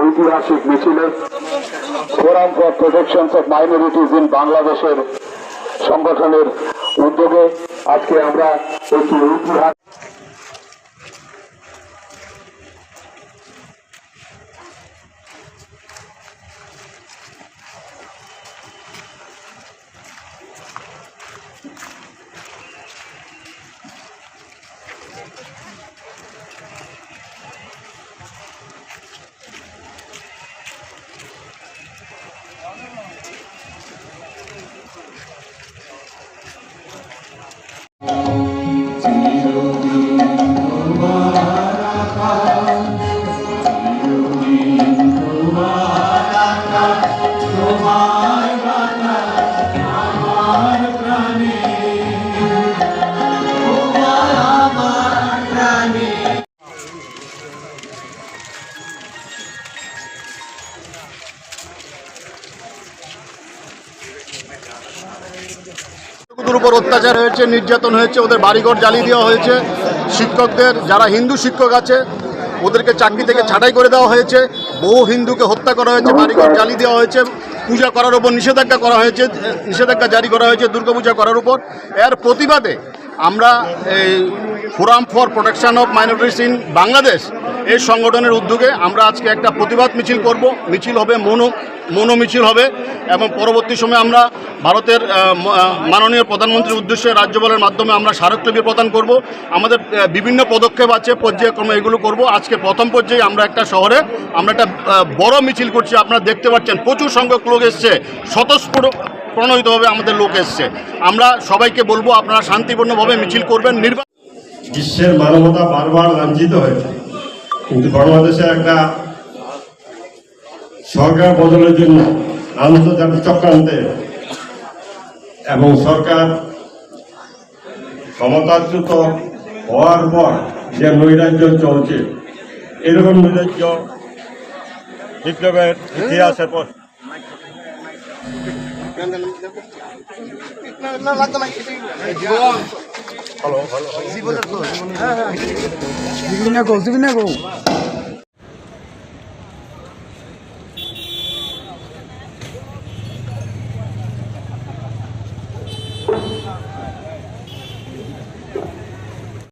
ঐতিহাসিক মিছিলে forum for protections of minorities in বাংলাদেশের সংগঠনের উদ্যোগে আজকে আমরা একটি ঐতিহাসিক উপর অত্যাচার হয়েছে, নির্যাতন হয়েছে, ওদের বাড়িঘর জ্বালিয়ে দেওয়া হয়েছে। শিক্ষকদের, যারা হিন্দু শিক্ষক আছে ওদেরকে চাকরি থেকে ছাঁটাই করে দেওয়া হয়েছে। বহু হিন্দুকে হত্যা করা হয়েছে বাড়িঘর জ্বালি দেওয়া হয়েছে পূজা করার উপর নিষেধাজ্ঞা করা হয়েছে নিষেধাজ্ঞা জারি করা হয়েছে দুর্গাপূজা করার উপর। এর প্রতিবাদে আমরা এই forum for protection of minorities in Bangladesh এই সংগঠনের উদ্যোগে আমরা আজকে একটা প্রতিবাদ মিছিল করব। মিছিল হবে মনো মনো মিছিল হবে এবং পরবর্তী সময়ে আমরা ভারতের মাননীয় প্রধানমন্ত্রীর উদ্দেশ্যে রাজ্যপালের মাধ্যমে আমরা স্মারকলিপি প্রদান করব। আমাদের বিভিন্ন পদক্ষেপ আছে, পর্যায়ক্রমে এগুলো করব। আজকে প্রথম পর্যায়ে আমরা একটা শহরে আমরা একটা বড় মিছিল করছি। আপনারা দেখতে পাচ্ছেন প্রচুর সংখ্যক লোক এসছে। স্বতঃস্ফূর্ত প্রণোদিতভাবে আমাদের লোক এসছে। আমরা সবাইকে বলব, আপনারা শান্তিপূর্ণভাবে মিছিল করবেন। নির্বাচন বিশ্বের মানবতা বারবার লাঞ্ছিত হয়েছে। কিন্তু বাংলাদেশে একটা সরকার বদলের জন্য আন্তর্জাতিক চক্রান্তে এবং সরকার ক্ষমতাচ্যুত হওয়ার পর যে নৈরাজ্য চলছে, এরকম নৈরাজ্য বিপ্লবের ইতিহাসের পর জীবনে গো জীবনে গো